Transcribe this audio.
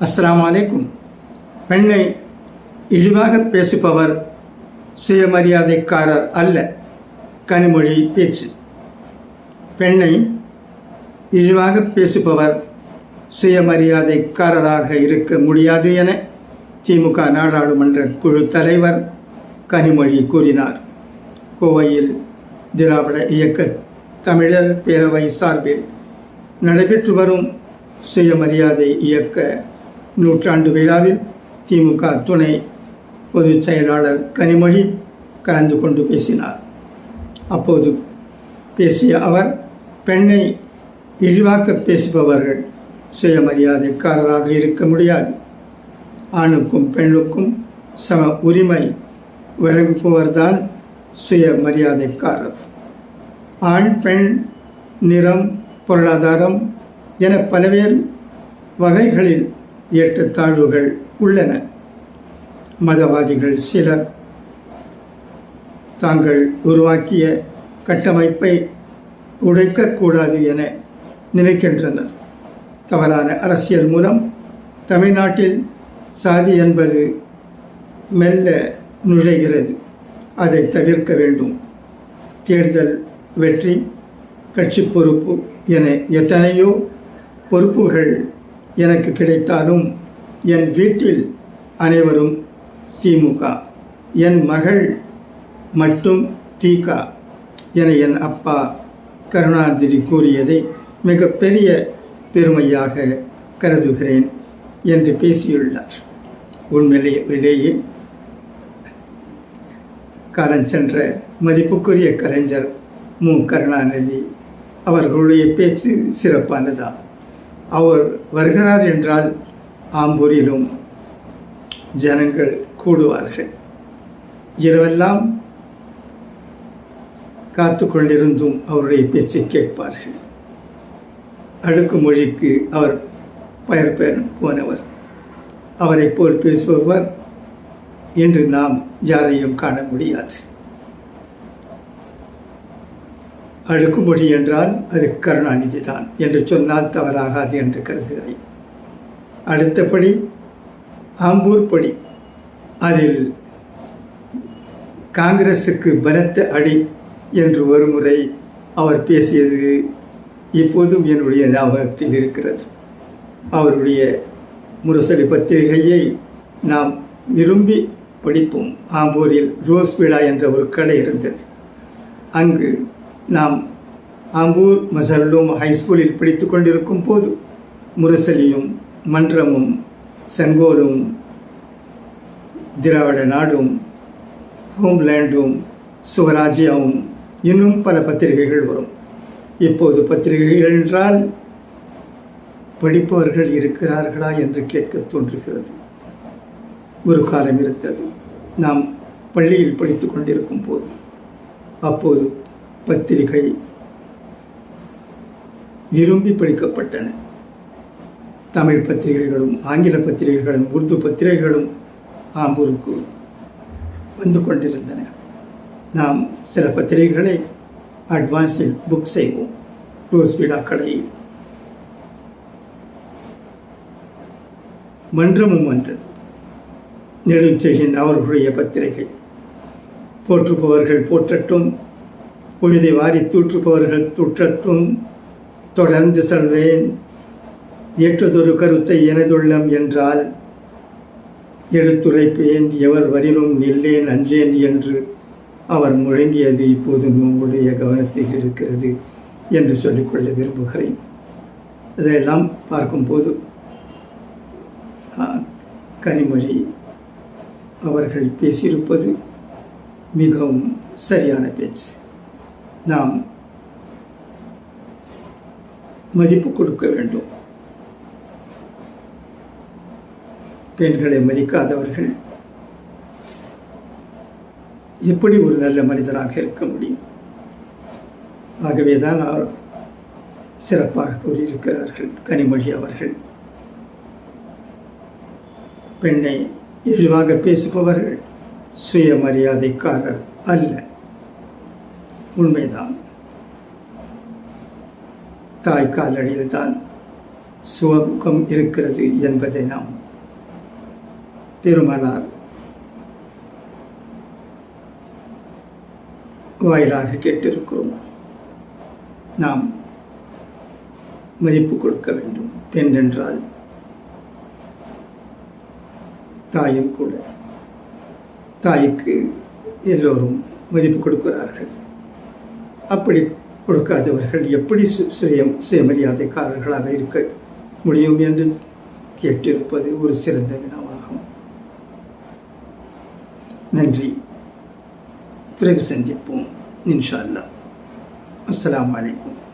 அஸ்ஸலாமு அலைக்கும். பெண்ணை இழிவாக பேசுபவர் சுயமரியாதைக்காரர் அல்ல. கனிமொழி பேச்சு. பெண்ணை இழிவாக பேசுபவர் சுயமரியாதைக்காரராக இருக்க முடியாது என திமுக நாடாளுமன்ற குழு தலைவர் கனிமொழி கூறினார். கோவையில் திராவிட இயக்க தமிழர் பேரவை சார்பில் நடைபெற்று வரும் சுயமரியாதை இயக்க நூற்றாண்டு விழாவில் திமுக துணை பொதுச் செயலாளர் கனிமொழி கலந்து கொண்டு பேசினார். அப்போது பேசிய அவர் பெண்ணை இழிவாக்க பேசுபவர்கள் சுயமரியாதைக்காரராக இருக்க முடியாது. ஆணுக்கும் பெண்ணுக்கும் சம உரிமை வழங்குபவர்தான் சுயமரியாதைக்காரர். ஆண் பெண் நிறம் பொருளாதாரம் என பல்வேறு வகைகளில் ஏற்றத்தாழ்வுகள் உள்ளன. மதவாதிகள் சிலர் தாங்கள் உருவாக்கிய கட்டமைப்பை உடைக்கக்கூடாது என நினைக்கின்றனர். தவறான அரசியல் மூலம் தமிழ்நாட்டில் சாதி என்பது மெல்ல நுழைகிறது. அதை தவிர்க்க வேண்டும். தேர்தல் வெற்றி கட்சி பொறுப்பு என எத்தனையோ பொறுப்புகள் எனக்கு கிடைத்தாலும் என் வீட்டில் அனைவரும் திமுக என் மகள் மட்டும் தீக என என் அப்பா கருணாநிதி கூறியதை மிகப்பெரிய பெருமையாக கருதுகிறேன் என்று பேசியுள்ளார். உண்மையிலேயே காலஞ்சென்ற மதிப்புக்குரிய கலைஞர் மு. கருணாநிதி அவர்களுடைய பேச்சு சிறப்பானதான் அவர் வருகிறார் என்றால் ஆம்பூரிலும் ஜனங்கள் கூடுவார்கள். இரவெல்லாம் காத்து கொண்டிருந்தும் அவருடைய பேச்சை கேட்பார்கள். அடுக்கு மொழிக்கு அவர் பெயர் பெயர் போனவர். அவரை போல் பேசுபவர் இன்று நாம் யாரையும் காண முடியாது. அழுக்குமொழி என்றால் அது கருணாநிதி தான் என்று சொன்னால் தவறாகாது என்று கருதுகிறேன். அடுத்தபடி ஆம்பூர் படி. அதில் காங்கிரஸுக்கு பலத்த அடி என்று ஒருமுறை அவர் பேசியது இப்போதும் என்னுடைய ஞாபகத்தில் இருக்கிறது. அவருடைய முரசொலி பத்திரிகையை நாம் விரும்பி படிப்போம். ஆம்பூரில் ரோஸ் விழா என்ற ஒரு கடை இருந்தது. அங்கு நாம் ஆம்பூர் மசல்லும் ஹைஸ்கூலில் படித்து கொண்டிருக்கும் போது முரசலியும் மன்றமும் செங்கோலும் திராவிட நாடும் ஹோம்லேண்டும் சுவராஜ்யாவும் இன்னும் பல பத்திரிகைகள் வரும். இப்போது பத்திரிகைகள் என்றால் படிப்பவர்கள் இருக்கிறார்களா என்று கேட்க தோன்றுகிறது. ஒரு காலம் இருந்தது. நாம் பள்ளியில் படித்து கொண்டிருக்கும் போது அப்போது பத்திரிகை விரும்பி படிக்கப்பட்டன. தமிழ் பத்திரிகைகளும் ஆங்கில பத்திரிகைகளும் உருது பத்திரிகைகளும் ஆம்பூருக்கு வந்து கொண்டிருந்தன. நாம் சில பத்திரிகைகளை அட்வான்ஸில் புக் செய்வோம். ரோஸ் விழா கடையில் மன்றமும் வந்தது. நெடுஞ்செழியன் அவர்களுடைய பத்திரிகை. போற்றுபவர்கள் போற்றட்டும் பொழுதை வாரி தூற்றுபவர்கள் துற்றத்தும் தொடர்ந்து செல்வேன். ஏற்றதொரு கருத்தை எனதுள்ளம் என்றால் எடுத்துரைப்பேன் எவர் வரினும் நில்லேன் அஞ்சேன் என்று அவர் முழங்கியது இப்போது உங்களுடைய கவனத்தில் இருக்கிறது என்று சொல்லிக்கொள்ள விரும்புகிறேன். இதையெல்லாம் பார்க்கும்போது கனிமொழி அவர்கள் பேசியிருப்பது மிகவும் சரியான பேச்சு. நாம் மதிப்பு கொடுக்க வேண்டும். பெண்களை மதிக்காதவர்கள் எப்படி ஒரு நல்ல மனிதராக இருக்க முடியும்? ஆகவே தான் அவர் சிறப்பாக கூறியிருக்கிறார்கள் கனிமொழி அவர்கள். பெண்ணை இழிவாக பேசுபவர்கள் சுயமரியாதைக்காரர் அல்ல. உண்மைதான். தாய் காலடியில் தான் இருக்கிறது என்பதை நாம் பெருமானார் வாயிலாக கேட்டிருக்கிறோம். நாம் மதிப்பு கொடுக்க வேண்டும். பெண் என்றால் தாயும் கூட தாய்க்கு எல்லோரும் மதிப்பு கொடுக்கிறார்கள். அப்படி கொடுக்காதவர்கள் எப்படி சு- சுய சுயமரியாதைக்காரர்களாக இருக்க முடியும் என்று கேட்டிருப்பது ஒரு சிறந்த வினாவாகும். நன்றி. பிறகு சந்திப்போம். இன்ஷா அல்லாஹ். அஸ்லாம் வலைக்கம்